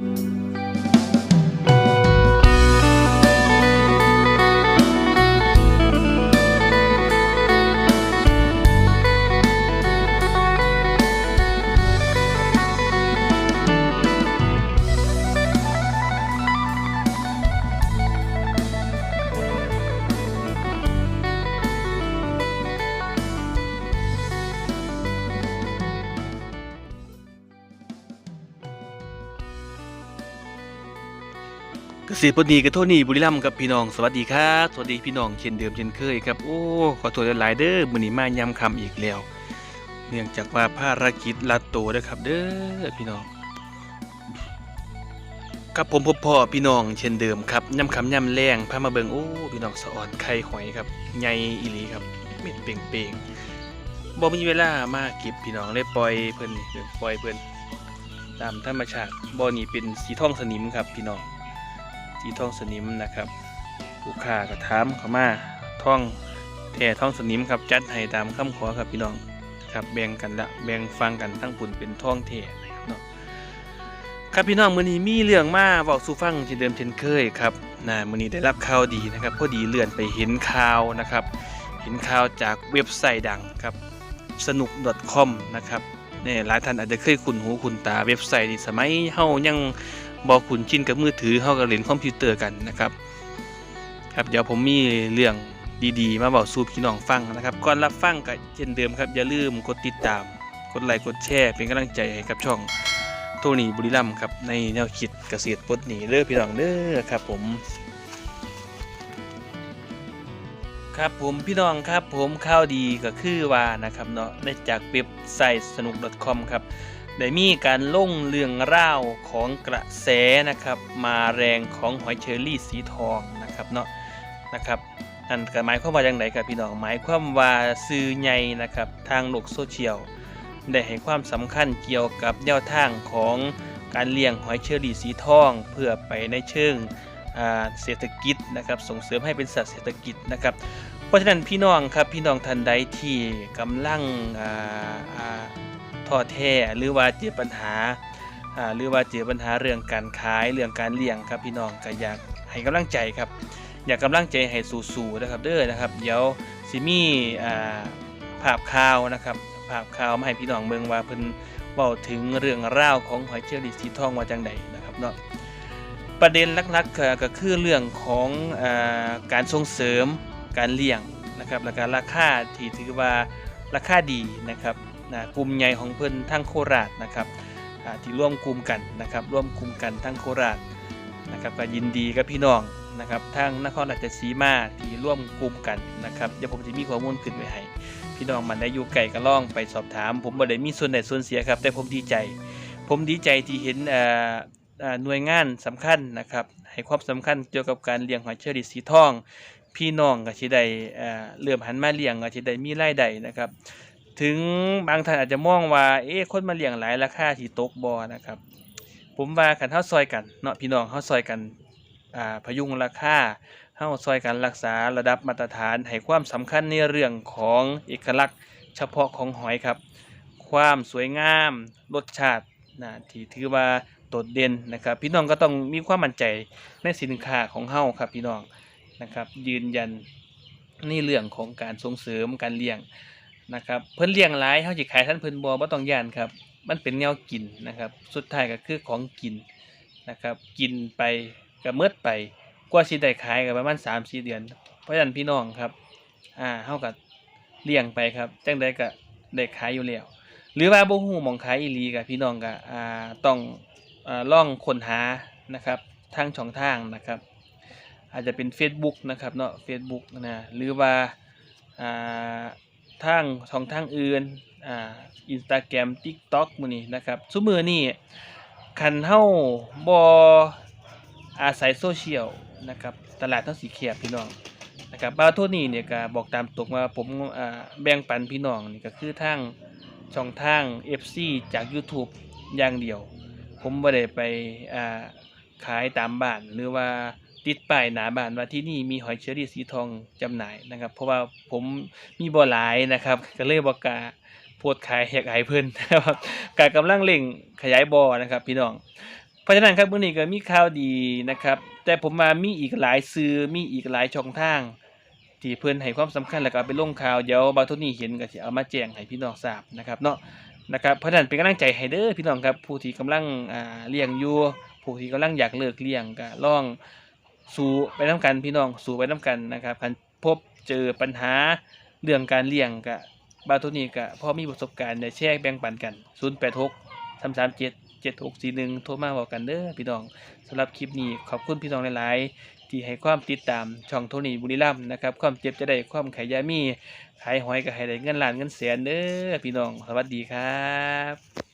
เกษตรปนีกับโทนี่บุรีรัมย์ครับพี่น้องสวัสดีครับสวัสดีพี่น้องเช่นเดิมเช่นเคยครับโอ้ขอโทษหลายเด้อมื้อนี้มายำคำอีกแล้ว เนื่องจากว่าภารกิจลัดโตวเด้อครับ เด้อพี่น้องครับผมพบพ่อพี่น้องเช่นเดิมครับยำคำยำแรงพามาเบิงโอ้พี่น้องสะอ่อนไข่หอยครับใหญ่อีหลีครับเม็ดเป่งๆบ่มีเวลามาเก็บพี่น้องเลยปล่อยเพิ่นเพิ่นปล่อยเพิ่นตามธรรมชาติบ่อนี้เป็นสีทองสนิมครับพี่น้อง ที่ท่องสนิมนะครับลูกค้าก็ถามเขามาท่องแท่ท่องสนิมครับจัดให้ตามคำขอครับพี่น้องครับแบ่งกันละแบ่งฟังกันทั้งปุ่นเป็นท่องแท่นะครับเนาะครับพี่น้องมื้อนี้มีเรื่องมาเว้าสู่ฟังเช่นเดิมเช่นเคยครับนะมื้อนี้ได้รับข่าวดีนะครับพอดีเลื่อนไปเห็นข่าวนะครับ เห็นข่าวจากเว็บไซต์ดังครับสนุก .com นะครับเนี่ยหลายท่านอาจจะเคยคุ้นหูคุ้นตาเว็บไซต์นี้สมัยเฮายัง บอกขุนชินกับมือถือเข้ากับเล่นคอมพิวเตอร์กันนะครับครับเดี๋ยวผมมีเรื่องดีๆ มาบอกสู่พี่น้องฟังนะครับก่อนรับฟังก็เช่นเดิมครับ อย่าลืมกดติดตาม กดไลค์กดแชร์เป็นกำลังใจให้กับช่องโทนี่บุรีรัมย์ครับในแนวคิดเกษตรปลดหนีเด้อพี่น้องเด้อครับผมครับผมพี่น้องครับผมข่าวดีก็คือว่านะครับเนาะได้จากเว็บไซต์สนุก .com ครับ ได้มีการล่งเรื่องร่าของกระแสนะครับ มาแรงของหอยเชอรี่สีทองนะครับเนาะนะครับนั่นก็หมายความว่าอย่างไรครับพี่น้องหมายความว่าสื่อใหญ่นะครับทางโลกโซเชียลได้ให้ความสำคัญเกี่ยวกับแนวทางของการเลี้ยงหอยเชอรี่สีทอง เพื่อไปในเชิงเศรษฐกิจนะครับส่งเสริมให้เป็นสัตว์เศรษฐกิจนะครับ เพราะฉะนั้นพี่น้องครับพี่น้องท่านใดที่กำลังอ่า ท้อแท้หรือว่าเจอปัญหาหรือว่าเจอปัญหาเรื่องการขายเรื่องการเลี้ยงครับพี่น้องก็อยากให้กำลังใจครับ อยากกำลังใจให้สู้ๆนะครับเด้อนะครับเดี๋ยวสิมี่ภาพข่าวนะครับภาพข่าวมาให้พี่น้องเมืองว่าเพิ่นเว้าถึงเรื่องราวของหอยเชอรี่สีทองว่าจังใดนะครับเนาะประเด็นหลักๆก็คือเรื่องของอการส่งเสริมการเลี้ยงนะครับและการราคาที่ถือว่าราคาดีนะครับ นะกลุ่มใหญ่ของเพิ่นทั้งโคราชนะครับที่ร่วมกลุ่มกันนะครับร่วมกลุ่มกันทั้งโคราชนะครับก็ยินดีกับพี่น้องนะครับทั้งนครราชสีมาที่ร่วมกลุ่มกันนะครับเดี๋ยวผมจะมีข้อมูลขึ้นไว้ให้พี่น้องมันได้อยู่ไกลก็ล่องไปสอบถาม ผมบ่ได้มีส่วนใดส่วนเสียครับ แต่ผมดีใจ ผมดีใจที่เห็นอ่าหน่วยงานสำคัญนะครับให้ความสำคัญเกี่ยวกับการเลี้ยงหอยเชอรี่สีทอง พี่น้องก็สิได้เอ่อเริ่มหันมาเลี้ยงก็สิได้มีรายได้นะครับ ถึงบางท่านอาจจะมองว่าเอ๊ะคนมาเลี้ยงหลายราคาที่ตกบ่นะครับ ผมว่าคันเฮาซอยกันเนาะพี่น้องเฮาซอยกันอ่าพยุงราคาเฮาซอยกันรักษาระดับมาตรฐานให้ความสำคัญในเรื่องของเอกลักษณ์ เฉพาะของหอยครับ ความสวยงามรสชาตินะที่ถือว่าโดดเด่นนะครับ พี่น้องก็ต้องมีความมั่นใจในสินค้าของเฮาครับพี่น้องนะครับยืนยันในเรื่องของการส่งเสริมการเลี้ยง นะครับเพิ่นเลี้ยงหลายเฮาสิขายท่านเพิ่นบ่บ่ต้องย่านครับ มันเป็นแนวกินนะครับ สุดท้ายก็คือของกินนะครับ กินไปก็หมดไปกว่าสิได้ขายก็ประมาณ3-4เดือน เพราะฉะนั้นพี่น้องครับอ่าเฮาก็เลี้ยงไปครับจังไดก็ได้ขายอยู่แล้วหรือว่าบ่ฮู้หม่องขายอีหลีก็พี่น้องก็อ่าต้องอ่าล่องค้นหานะครับทางช่องทางนะครับ อาจจะเป็น Facebook นะครับเนาะ Facebook นะหรือว่าอ่า ทางช่องทางอื่นอ่า Instagram TikTok มื้อนี้นะครับซุมือนี้คันเฮาบ่อาศัยโซเชียลนะครับตลาดทั้งสีแคบพี่น้องนะครับบาโทนี่เนี่ยก็บอกตามตรงว่าผมอ่าแบ่งปันพี่น้องนี่ก็คือทางช่องทาง FC จาก YouTube อย่างเดียว ผมบ่ได้ไปอ่าขายตามบ้านหรือว่า ติดป้ายหน้าบ้านว่าที่นี่มีหอยเชอรี่สีทองจำหน่ายนะครับ เพราะว่าผมมีบ่หลายนะครับ ก็เลยบ่กล้าโพสต์ขายอยากให้เพิ่นนะครับก็กำลังเร่งขยายบ่อนะครับ พี่น้องเพราะฉะนั้นครับมื้อนี้ก็มีข่าวดีนะครับ แต่ผมมามีอีกหลายสื่อมีอีกหลายช่องทางที่เพิ่อนให้ความสำคัญแล้วก็ไปลงข่าวเดี๋ยวบางทุนี่เห็นก็สิเอามาแจ้งให้พี่น้องทราบนะครับเนาะนะครับเพราะฉะนั้นเป็นกำลังใจให้เด้อพี่น้องครับผู้ที่กำลังเลี้ยงอยู่ผู้ที่กำลังอยากเลิกเลี้ยงก็ลอง สู้ไปนํกันพี่น้องสู้ไปนํกันนะครับคันพบเจอปัญหาเรื่องการเลี้ยงก็บาทุนี่ก็พอมีประสบการณ์ได้แชร์แบ่งปันกัน 086 337 7641 โทรมาบอกกันเด้อพี่น้องสำหรับคลิปนี้ขอบคุณพี่น้องหลาย ๆ ที่ให้ความติดตามช่องโทนี่บุรีรัมนะครับ ความเจ็บจะได้ความขายยามีขายหอยก็ให้ได้เงินล้านเงินแสนเด้อพี่น้องสวัสดีครับ